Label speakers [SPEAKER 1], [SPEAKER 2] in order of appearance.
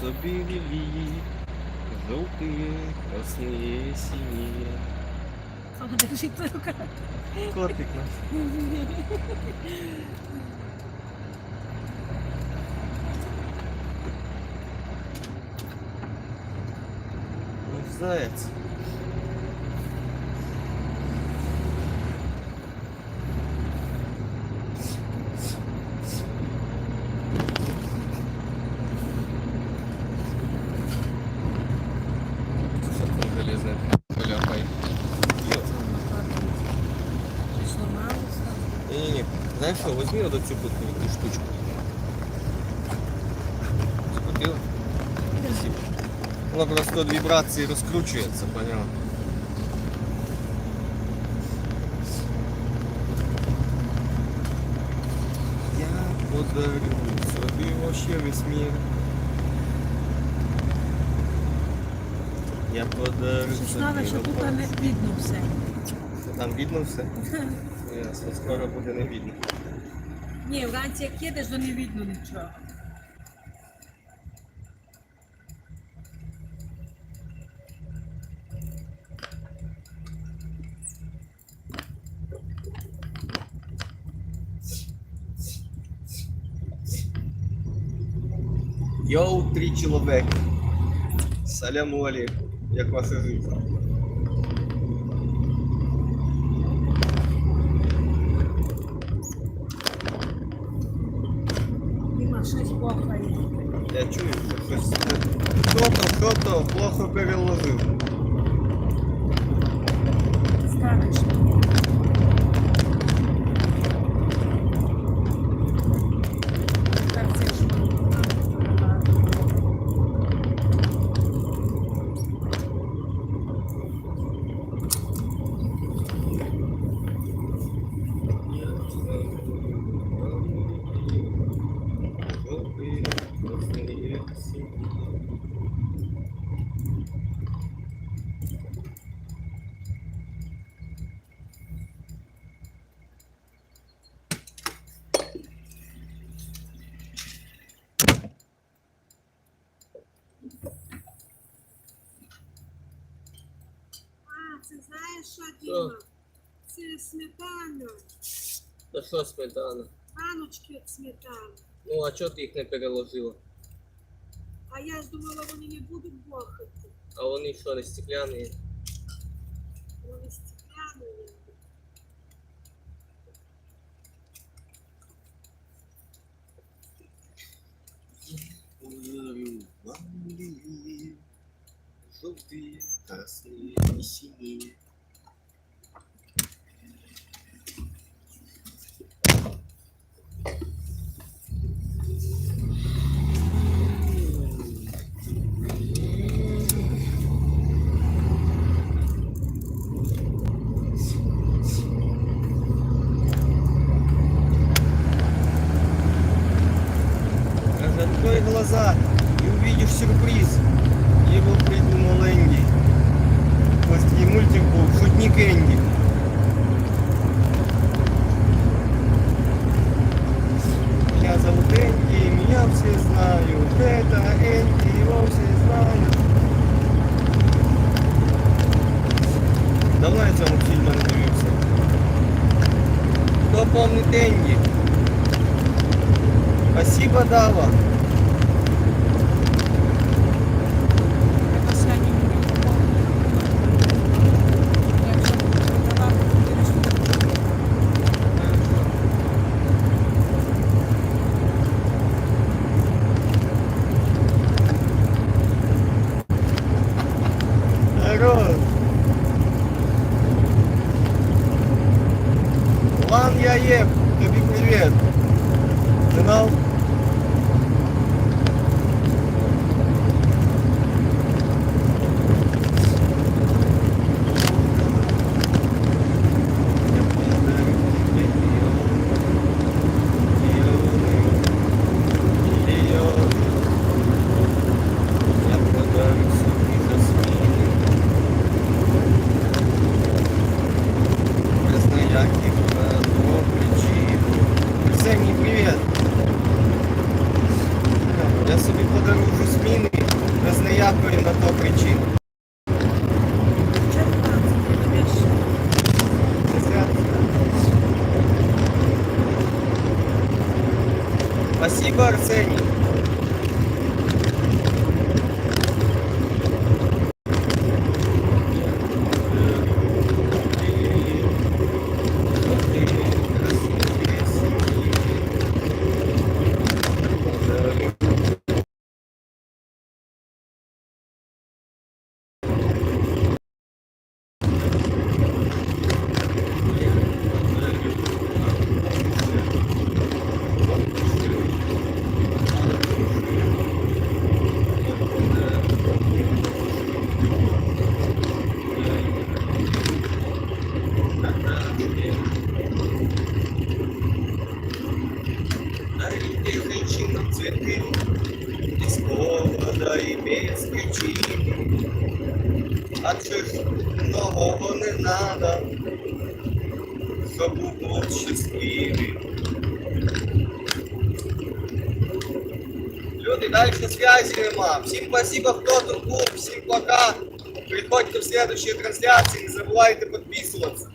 [SPEAKER 1] собі лілії, жовтые, красные, синие.
[SPEAKER 2] Сама держить за рукав.
[SPEAKER 1] Котик наш. Ну, заяц. Не-не-не, знаешь что, возьми вот эту вот эту штучку. Закрутила? Спасибо. Вона просто від вібрації розкручується, поняла? Я подарю собі вообще весь мир. Я подарю
[SPEAKER 2] Щось
[SPEAKER 1] собі
[SPEAKER 2] нове, що тут
[SPEAKER 1] вопрос.
[SPEAKER 2] не видно все.
[SPEAKER 1] Там видно все? Ясно, скоро буде не видно.
[SPEAKER 2] Ні, вранці як їдеш, то не видно нічого.
[SPEAKER 1] Йоу, три чоловіки. Саляму алейкум. Як ваша життя? Я чую. Хто-то, хто-то плохо переложив.
[SPEAKER 2] А, це знаєш що, Діма? Це сметана.
[SPEAKER 1] Та що сметана?
[SPEAKER 2] Паночки від сметани.
[SPEAKER 1] Ну, а чого ти їх не переложила?
[SPEAKER 2] А я ж думала, вони не будуть бохати.
[SPEAKER 1] А вони що, не стекляні?
[SPEAKER 2] Вони стекляні.
[SPEAKER 1] Подарю вам лилии, желтые, красные и синие. Открой глаза и увидишь сюрприз. Его придумал Энди. Ось такий мультик був Шутник Энди. Меня зовут Энди, меня все знают. Это Энди, его все знают. Давно я цього фільму не дивився. Хто помнить Энди? Спасибо, Дава. Я ем, дякую на то.
[SPEAKER 2] Черкаський, напиши.
[SPEAKER 1] Спасибо, Арсений. А чи ж многого не надо, щоб був щасливий. Люди, дальше связи нема. Всім спасибо, хто тут був, всім пока. Приходьте в следующие трансляции, не забывайте подписываться.